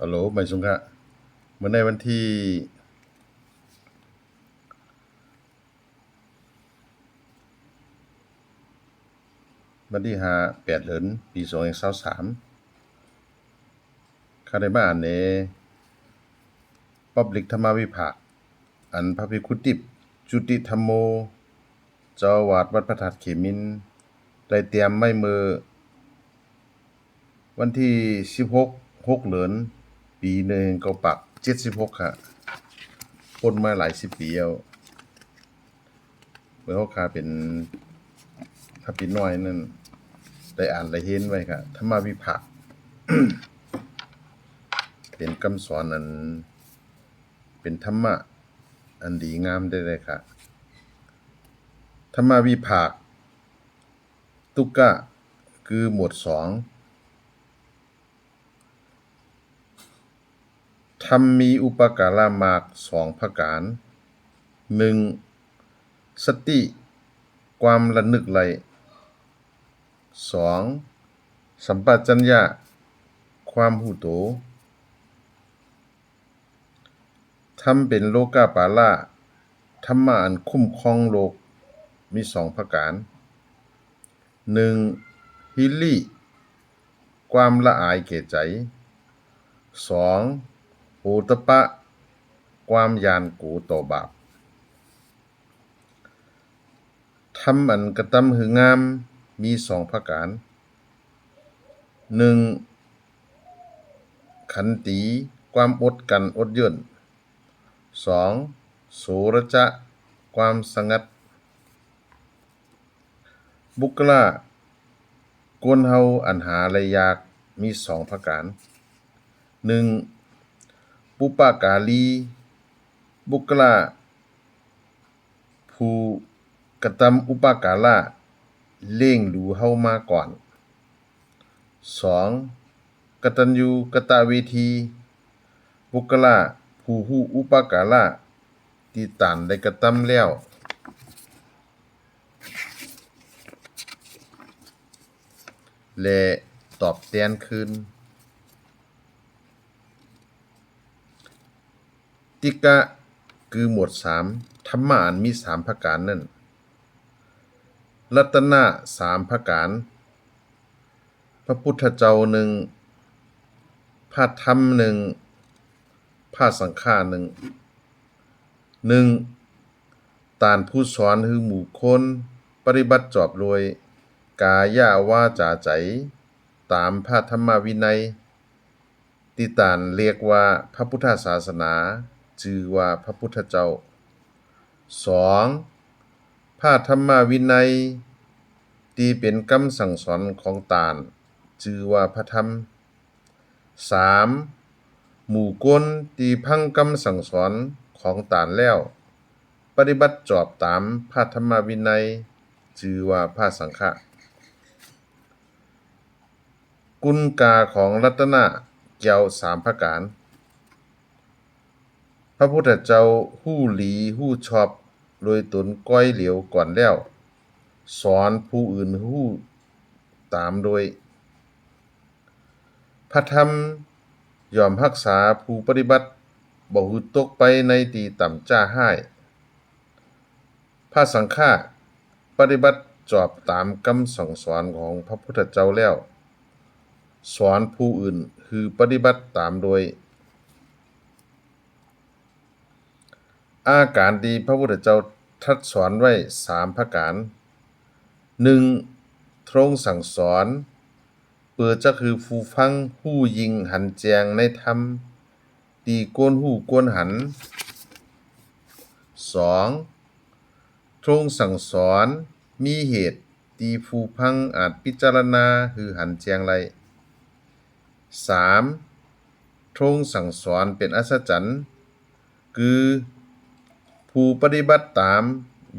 ฮัลโหลไม่สุงคะเมื่อในวันที่วันที่ห้าแปดเดือนปีสองพันสสามข้าได้มาอ่านใน Public ธรรมวิภาค อันพระภิกขุติบจุติธรรมโม เจ้าวาดวัดพระธาตุเขมิน ได้เตรียมไม้มือ วันที่16 6เหลือน ปีหนึ่งเกาปัก76ค่ะพ้นมาหลายสิบปีแล้วเมื่อเขาคาเป็นถ้าปีน้อยนั่นได้อ่านได้เห็นไว้ค่ะธรรมวิภาคเป็นคำสอนอันเป็นธรรมะ อันดีงามได้เลยค่ะ ธรรมวิภาค ตุกะคือหมวดสอง ธรรมมีอุปการะมากสองประการหนึ่งสติ ความระนึกไหลสองสัมปชัญญะ ความหูโตธรรมเป็นโลกาปาละธรรมะอันคุ้มครองโลกมีสองประการหนึ่งฮิลลี่ความละอายแก่ใจส องโอตปะ ความยานกูต่อบาปทำอันกระทำหืองามมีสองประการหนึ่งขันติความอดกันอดเยื่นสองโสรจะความสงัด บุคลากวนเฮาอันหาอะไรยากมีสองประการหนึ่ง ปุปกาลี บุคลาผู้กระทำอุปการะเล่งดูเฮามาก่อนสองกตัญญูกตเวที บุคลาผู้ฮู้อุปการะที่ตานได้กระทำแล้ว และตอบแทนคืน ติกะคือหมวดสามธรรมะอันมีสามประการนั่น รัตนะสามประการ พระพุทธเจ้าหนึ่งพระธรรมหนึ่งพระสังฆาหนึ่งหนึ่งตานผู้สอนคือหมู่คนปฏิบัติจอบรวย กายาว่าจาใจ ตามพระธรรมวินัย ติตานเรียกว่าพระพุทธศาสนา ชื่อว่าพระพุทธเจ้าสองพระธรรมวินัย ที่เป็นคำสั่งสอนของตานชื่อว่าพระธรรมสามหมู่กลที่พังคำสั่งสอนของตานแล้ว ปฏิบัติจอบตามพระธรรมวินัย ชื่อว่าพระสังฆะกุณกาของรัตนะเกี่ยวสามประการ ระพุทธเจ้าหู้หลีหู้ชอบโดยตนก้อยเหลียวก่อนแล้ว สอนผู้อื่นหู้ตามโดย พระธรรมยอมรักษาผู้ปฏิบัติบ่หือตกไปในที่ต่ำจ้าห้ายพระสังฆาปฏิบัติจอบตามคำสั่งสอนของพระพุทธเจ้าแล้ว สอนผู้อื่นคือปฏิบัติตามโดย อาการที่พระพุทธเจ้าตรัดสอนไว้สามประการหนึ่งทรงสั่งสอน เปิดจะคือผู้ฟังหู้ยิงหันแจงในธรรม ตีโกนหู้โกนหันสองทรงสั่งสอน มีเหตุ ตีผู้พังอาจพิจารณาคือหันแจงไรสามทรงสั่งสอนเป็นอัศจรรย์ คือ ผู้ปฏิบัติตาม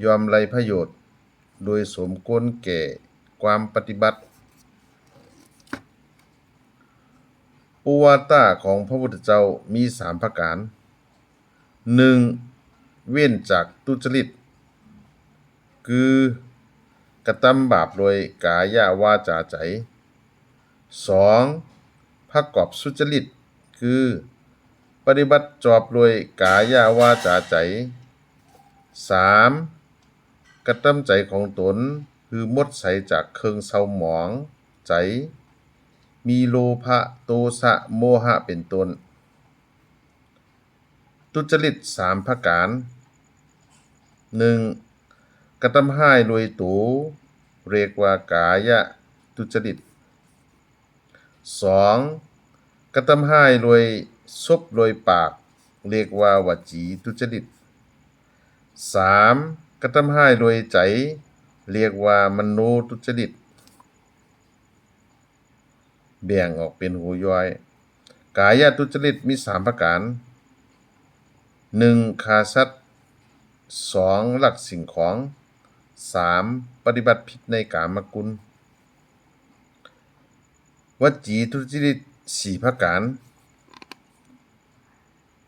ยอมไรประโยชน์ โดยสมควรแก่ความปฏิบัติอุวาตาของพระพุทธเจ้ามีสามประการหนึ่งเว้นจากทุจริต คือกระทำบาปโดยกายาวาจาใจสองประกอบสุจริต คือ ปฏิบัติจอบโดยกายาวาจาใจ 3. กระทำใจของตนคือมดใสจากเครื่องเศร้าหมอง ใจ มีโลภะโทสะโมหะเป็นต้น ทุจริตสามประการ 1. กระทำให้รวยตูเรียกว่ากายะทุจริต 2. กระทำให้รวยซบรวยปาก เรียกว่าวจีทุจริต 3. กระทำให้รวยใจ เรียกว่ามโนทุจริต แบ่งออกเป็นหูย่อย กายทุจริตมีสามประการ 1. ฆ่าสัตว์ 2. ลักสิ่งของ 3. ปฏิบัติผิดในกามกุลวจีทุจริตสี่ประการ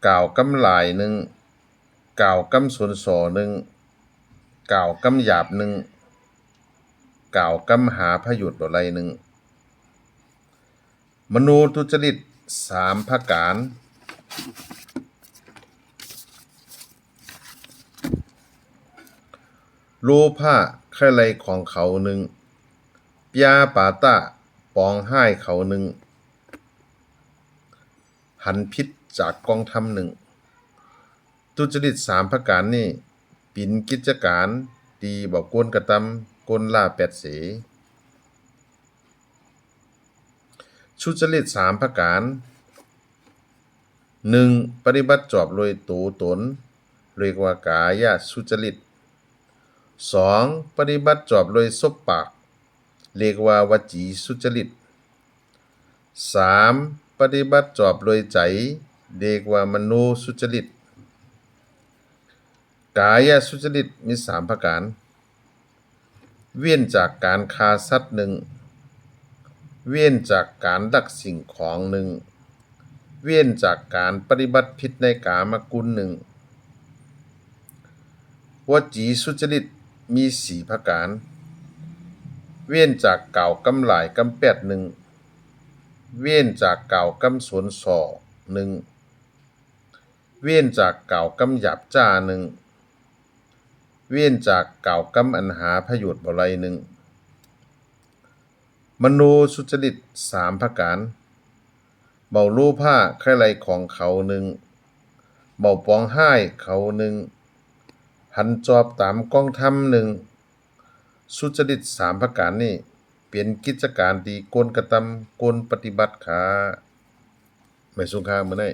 กล่าวกำลายหนึ่ง กล่าวกำสนสอหนึ่งกล่าวกำหยาบหนึ่งกล่าวกำหาพยุดบ่ไรหนึ่งมโนทุจริตสามประการ โลภะใครไรของเขาหนึ่งปยาปาตะปองให้เขาหนึ่ง หันพิษจากกองทำหนึ่ง ทุจริตสามประการนี้ปินกิจการตีบอกกวนกระตำกวนล่าแปดเสชุจริตสามประการหนึ่งปฏิบัติจอบโดยตูตน เรียกว่ากายสุจริตสองปฏิบัติจอบโดยซบปาก เรียกว่าวจีสุจริตสามปฏิบัติจอบโดยใจ เรียกว่ามโนสุจริต กายสุจริตมีสามประการ เว้นจากการฆ่าสัตว์หนึ่ง เว้นจากการดักสิ่งของหนึ่ง เว้นจากการปฏิบัติผิดในกามกุลหนึ่งวจีสุจริตมีสี่ประการ เว้นจากเก่ากำหลายกำแปดหนึ่ง เว้นจากเก่ากำสวนสอหนึ่ง เว้นจากเก่ากำหยาบจ้าหนึ่ง เว้นจากกล่าวกำอันหาพโยชน์บ่ไรหนึ่ง มโนสุจริตสามประการ เบาโลภะใครไรของเขาหนึ่ง เบาปองห้ยเขาหนึ่ง หันจอบตามกองทำหนึ่ง สุจริตสามประการนี้เป็นกิจการที่กวนกระทำกวนปฏิบัติค่ะไม่สุงค่ามื้อนี้